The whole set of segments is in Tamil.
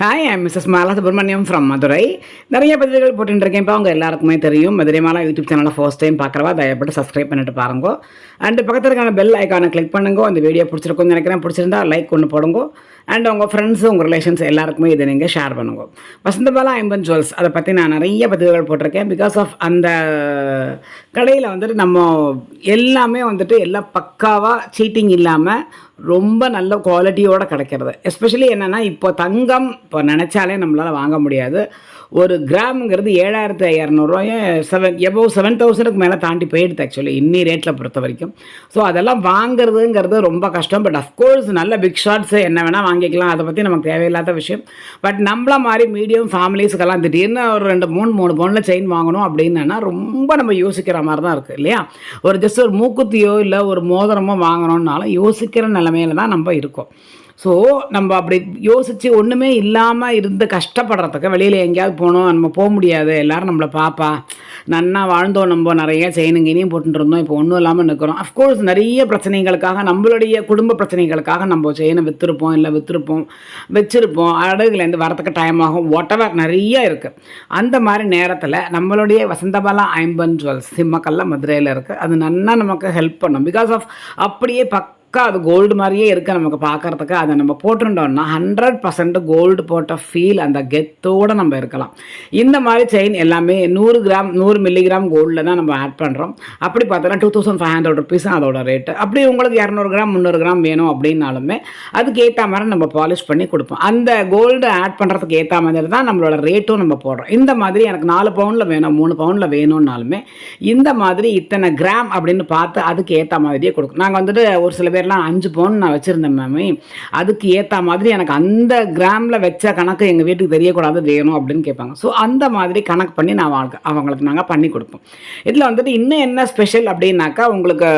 Hi I Mrs Mala Subramaniam from Madurai நிறைய பதிவுகள் போட்டுருக்கேன் இப்போ அவங்க எல்லாருக்குமே தெரியும். மதுரை மாலா யூடியூப் சேனலை ஃபர்ஸ்ட் டைம் பார்க்குறவா தயப்பட்டு சப்ஸ்கிரைப் பண்ணிட்டு பாருங்க. அண்ட் பக்கத்தில் இருக்கான பெல் ஐக்கானை கிளிக் பண்ணுங்க. அந்த வீடியோ பிடிச்சிருக்கும்னு நினைக்கிறேன். பிடிச்சிருந்தா லைக் ஒன்று போடுங்க. அண்ட் உங்கள் ஃப்ரெண்ட்ஸு உங்கள் ரிலேஷன்ஸ் எல்லாருக்குமே இதை நீங்கள் ஷேர் பண்ணுங்க. வசந்தபாலா ஐம்பன் ஜுவல்ஸ் அதை பற்றி நான் நிறைய பதிவுகள் போட்டிருக்கேன். பிகாஸ் ஆஃப் அந்த கடையில் வந்துட்டு நம்ம எல்லாமே வந்துட்டு எல்லாம் பக்காவாக சீட்டிங் இல்லாமல் ரொம்ப நல்ல குவாலிட்டியோடு கிடைக்கிறது. எஸ்பெஷலி என்னென்னா இப்போ தங்கம் இப்போ நினச்சாலே நம்மளால் வாங்க முடியாது. ஒரு கிராமுங்கிறது ஏழாயிரத்து இரநூறுவாயும் செவன் எபோவ் செவன் தௌசண்ட்க்கு மேலே தாண்டி போயிடுது ஆக்சுவலி இன்னி ரேட்டில் பொறுத்த வரைக்கும். ஸோ அதெல்லாம் வாங்குறதுங்கிறது ரொம்ப கஷ்டம். பட் அஃப்கோர்ஸ் நல்ல பிக் ஷாட்ஸ் என்ன வேணால் வாங்கிக்கலாம். அதை பற்றி நமக்கு தேவையில்லாத விஷயம். பட் நம்மள மாதிரி மீடியம் ஃபேமிலிஸுக்கெல்லாம் திடீர்னு ஒரு ரெண்டு மூணு மூணு பவுனில் செயின் வாங்கணும் அப்படின்னா ரொம்ப நம்ம யோசிக்கிற மாதிரி தான் இருக்குது இல்லையா? ஒரு ஜஸ்ட் ஒரு மூக்குத்தியோ இல்லை ஒரு மோதிரமோ வாங்கணும்னாலும் யோசிக்கிற நிலமையில தான் நம்ம இருக்கோம். ஸோ நம்ம அப்படி யோசித்து ஒன்றுமே இல்லாமல் இருந்து கஷ்டப்படுறதுக்கு வெளியில் எங்கேயாவது போகணும் நம்ம போக முடியாது. எல்லோரும் நம்மளை பார்ப்பா நன்னா வாழ்ந்தோம் நம்ம நிறைய செய்யணுங்க இனியும் போட்டுருந்தோம் இப்போ ஒன்றும் இல்லாமல் நிற்கிறோம் அஃப்கோர்ஸ் நிறைய பிரச்சனைகளுக்காக நம்மளுடைய குடும்ப பிரச்சனைகளுக்காக நம்ம செய்யணும் விற்றுருப்போம் இல்லை விற்றுருப்போம் வச்சுருப்போம். அடகுலேருந்து வரத்துக்கு டைம் ஆகும் ஒட்டவர் நிறைய இருக்குது அந்த மாதிரி நேரத்தில் நம்மளுடைய வசந்தபாலா ஐம்பன் ஜுவல்ஸ் சிம்மக்கல்ல மதுரையில் இருக்குது அது நன்னா நமக்கு ஹெல்ப் பண்ணும். பிகாஸ் ஆஃப் அப்படியே பக் பக்கா அது கோல்டு மாதிரியே இருக்குது நமக்கு பார்க்குறதுக்கு அதை நம்ம போட்டிருந்தோம்னா ஹண்ட்ரட் பர்சன்ட் கோல்டு போட்ட ஃபீல் அந்த கெத்தோடு நம்ம இருக்கலாம். இந்த மாதிரி செயின் எல்லாமே நூறு கிராம் நூறு மில்லிகிராம் கோல்டில் தான் நம்ம ஆட் பண்ணுறோம் அப்படி பார்த்தோன்னா two thousand five hundred rupees அதோட ரேட்டு அப்படி உங்களுக்கு இரநூறு கிராம் முந்நூறு கிராம் வேணும் அப்படின்னாலுமே அதுக்கு ஏற்ற மாதிரி நம்ம பாலிஷ் பண்ணி கொடுப்போம். அந்த கோல்டு ஆட் பண்ணுறதுக்கு ஏற்ற மாதிரி தான் நம்மளோட ரேட்டும் நம்ம போடுறோம். இந்த மாதிரி எனக்கு நாலு பவுனில் வேணும் மூணு பவுனில் வேணும்னாலுமே இந்த மாதிரி இத்தனை கிராம் அப்படின்னு பார்த்து அதுக்கு ஏற்ற மாதிரியே கொடுக்கும். நாங்கள் வந்துட்டு ஒரு சில பேர் பேர்லாம் அஞ்சு பவுன் நான் வச்சுருந்தேன் மேமி அதுக்கு ஏற்ற மாதிரி எனக்கு அந்த கிராமில் வச்ச கணக்கு எங்கள் வீட்டுக்கு தெரியக்கூடாது வேணும் அப்படின்னு கேட்பாங்க. ஸோ அந்த மாதிரி கணக்கு பண்ணி நான் வாழ்க்கை அவங்களுக்கு நாங்கள் பண்ணி கொடுப்போம். இதில் வந்துட்டு இன்னும் என்ன ஸ்பெஷல் அப்படின்னாக்கா உங்களுக்கு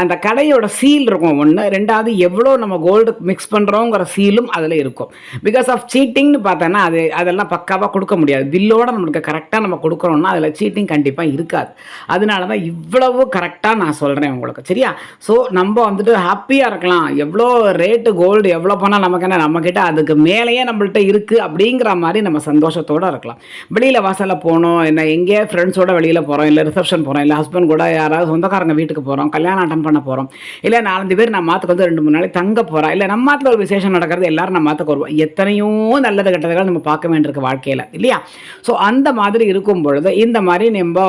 அந்த கடையோட சீல் இருக்கும் ஒன்று ரெண்டாவது எவ்வளோ நம்ம கோல்டு மிக்ஸ் பண்ணுறோங்கிற சீலும் அதில் இருக்கும். பிகாஸ் ஆஃப் சீட்டிங்னு பார்த்தோன்னா அது அதெல்லாம் பக்காவாக கொடுக்க முடியாது. பில்லோடு நம்மளுக்கு கரெக்டாக நம்ம கொடுக்குறோம்னா அதில் சீட்டிங் கண்டிப்பாக இருக்காது. அதனால தான் இவ்வளவு கரெக்டாக நான் சொல்கிறேன் உங்களுக்கு. சரியா? ஸோ நம்ம வந்துட்டு ஹாப்பியாக இருக்கலாம். எவ்வளோ ரேட்டு கோல்டு எவ்வளோ போனால் நமக்கு என்ன? நம்மக்கிட்ட அதுக்கு மேலேயே நம்மள்ட்ட இருக்குது அப்படிங்கிற மாதிரி நம்ம சந்தோஷத்தோடு இருக்கலாம். வெளியில் வாசலில் போகணும் என்ன எங்கேயே ஃப்ரெண்ட்ஸோட வெளியில் போகிறோம் இல்லை ரிசப்ஷன் போகிறோம் இல்லை ஹஸ்பண்ட் கூட யாராவது சொந்தக்காரங்க வீட்டுக்கு போகிறோம் கல்யாணம் அட்டன் பண்ண போகிறோம் இல்லை நாலஞ்சு பேர் நம்ம மாற்றுக்கு வந்து ரெண்டு மூணு நாளைக்கு தங்க போகிறோம் இல்லை நம்ம மாற்றுல ஒரு விசேஷம் நடக்கிறது எல்லோரும் நம்ம மாற்றுக்கு வருவோம். எத்தனையோ நல்லது கெட்டதுகள் நம்ம பார்க்க வேண்டியிருக்கு வாழ்க்கையில் இல்லையா? ஸோ அந்த மாதிரி இருக்கும் பொழுது இந்த மாதிரி நம்ம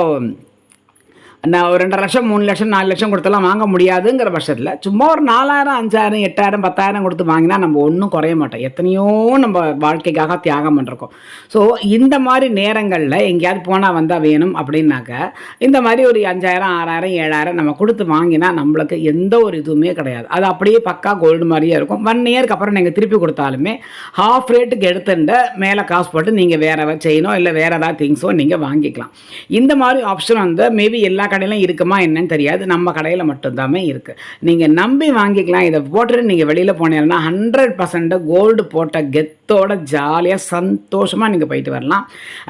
நான் ஒரு ரெண்டரை லட்சம் மூணு லட்சம் நாலு லட்சம் கொடுத்தெல்லாம் வாங்க முடியாதுங்கிற பட்சத்தில் சும்மா ஒரு நாலாயிரம் அஞ்சாயிரம் எட்டாயிரம் பத்தாயிரம் கொடுத்து வாங்கினா நம்ம ஒன்றும் குறைய மாட்டோம். எத்தனையோ நம்ம வாழ்க்கைக்காக தியாகம் பண்ணுறோம் ஸோ இந்த மாதிரி நேரங்களில் எங்கேயாவது போனால் வந்தால் வேணும் அப்படின்னாக்க இந்த மாதிரி ஒரு அஞ்சாயிரம் ஆறாயிரம் ஏழாயிரம் நம்ம கொடுத்து வாங்கினா நம்மளுக்கு எந்த ஒரு இதுவுமே கிடையாது. அது அப்படியே பக்கா கோல்டு மாதிரியே இருக்கும். ஒன் இயருக்கு அப்புறம் நீங்கள் திருப்பி கொடுத்தாலுமே ஹாஃப் ரேட்டுக்கு எடுத்துட்டு மேலே காசு போட்டு நீங்கள் வேறு செய்யணும் இல்லை வேறு ஏதாவது திங்ஸோ நீங்கள் வாங்கிக்கலாம். இந்த மாதிரி ஆப்ஷன் வந்து மேபி எல்லா கடையிலும் இருக்குமா என்னன்னு தெரியாது. நம்ம கடையில் மட்டும்தாமே இருக்குது நீங்கள் நம்பி வாங்கிக்கலாம். இதை போட்டுட்டு நீங்கள் வெளியில் போனீங்கன்னா ஹண்ட்ரட் பர்சன்ட் கோல்டு போட்ட கெத்தோட ஜாலியாக சந்தோஷமாக நீங்கள் போயிட்டு வரலாம்.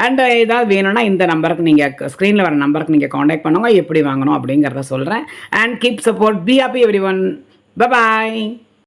அண்ட் ஏதாவது வேணும்னா இந்த நம்பருக்கு நீங்கள் ஸ்க்ரீனில் வர நம்பருக்கு நீங்கள் காண்டாக்ட் பண்ணுங்க. எப்படி வாங்கணும் அப்படிங்கிறத சொல்கிறேன் and keep support be happy every one bye bye